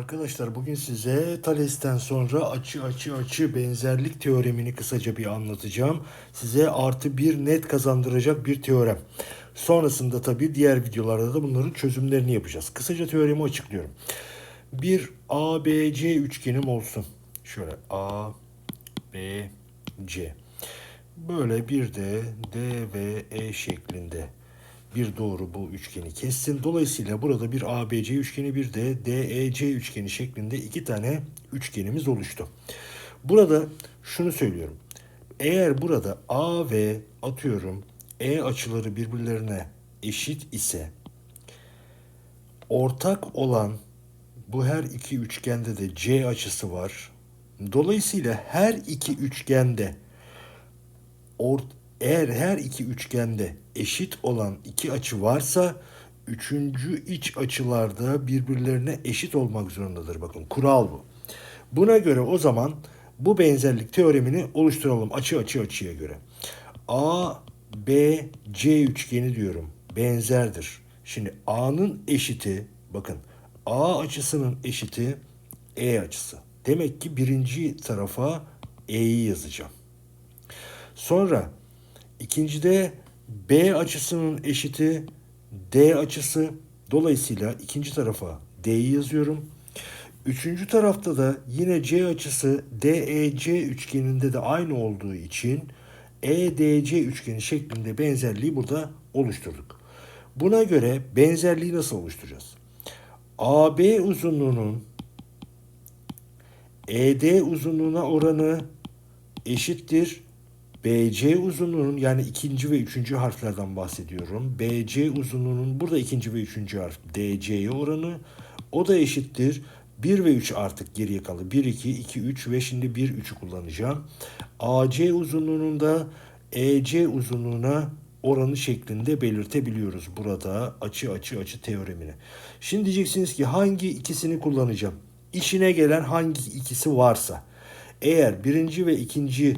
Arkadaşlar bugün size Thales'ten sonra açı açı açı benzerlik teoremini kısaca bir anlatacağım. Size artı bir net kazandıracak bir teorem. Sonrasında tabii diğer videolarda da bunların çözümlerini yapacağız. Kısaca teoremi açıklıyorum. Bir ABC üçgenim olsun. Şöyle A, B, C. Böyle bir de D ve E şeklinde bir doğru bu üçgeni kessin. Dolayısıyla burada bir ABC üçgeni bir de DEC üçgeni şeklinde iki tane üçgenimiz oluştu. Burada şunu söylüyorum. Eğer burada A ve atıyorum E açıları birbirlerine eşit ise ortak olan bu her iki üçgende de C açısı var. Dolayısıyla her iki üçgende ort eğer her iki üçgende eşit olan iki açı varsa üçüncü iç açılarda birbirlerine eşit olmak zorundadır. Bakın kural bu. Buna göre o zaman bu benzerlik teoremini oluşturalım açı açı açıya göre. A, B, C üçgeni diyorum. Benzerdir. Şimdi A'nın eşiti bakın A açısının eşiti E açısı. Demek ki birinci tarafa E'yi yazacağım. Sonra ikincide B açısının eşiti D açısı. Dolayısıyla ikinci tarafa D'yi yazıyorum. Üçüncü tarafta da yine C açısı DEC üçgeninde de aynı olduğu için EDC üçgeni şeklinde benzerliği burada oluşturduk. Buna göre benzerliği nasıl oluşturacağız? AB uzunluğunun ED uzunluğuna oranı eşittir BC uzunluğunun yani ikinci ve üçüncü harflerden bahsediyorum. BC uzunluğunun burada ikinci ve üçüncü harf DC'ye oranı o da eşittir. 1 ve 3 artık geriye kaldı. 1, 2, 2, 3 ve şimdi 1, 3'ü kullanacağım. AC uzunluğunun da EC uzunluğuna oranı şeklinde belirtebiliyoruz burada açı açı açı teoremini. Şimdi diyeceksiniz ki hangi ikisini kullanacağım? İşine gelen hangi ikisi varsa. Eğer birinci ve ikinci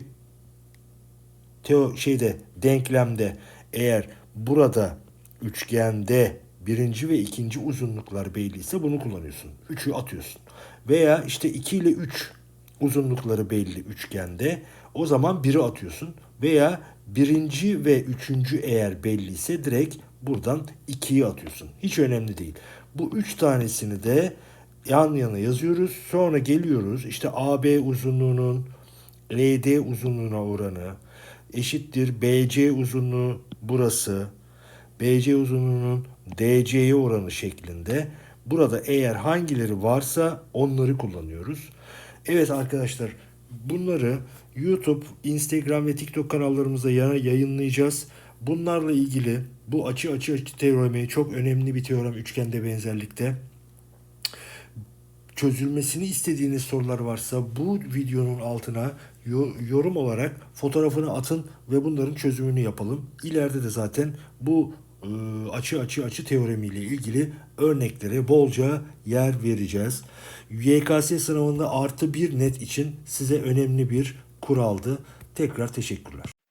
teo şeyde denklemde eğer burada üçgende birinci ve ikinci uzunluklar belliyse bunu kullanıyorsun. Üçü atıyorsun. Veya işte 2 ile 3 uzunlukları belli üçgende o zaman biri atıyorsun. Veya birinci ve üçüncü eğer belliyse direkt buradan 2'yi atıyorsun. Hiç önemli değil. Bu üç tanesini de yan yana yazıyoruz. Sonra geliyoruz işte AB uzunluğunun LD uzunluğuna oranı, eşittir BC uzunluğu burası. BC uzunluğunun DC'ye oranı şeklinde. Burada eğer hangileri varsa onları kullanıyoruz. Evet arkadaşlar bunları YouTube, Instagram ve TikTok kanallarımızda yana yayınlayacağız. Bunlarla ilgili bu açı açı açı teoremi çok önemli bir teorem üçgende benzerlikte çözülmesini istediğiniz sorular varsa bu videonun altına yorum olarak fotoğrafını atın ve bunların çözümünü yapalım. İleride de zaten bu e, açı açı açı teoremiyle ilgili örneklere bolca yer vereceğiz. YKS sınavında artı bir net için size önemli bir kuraldı. Tekrar teşekkürler.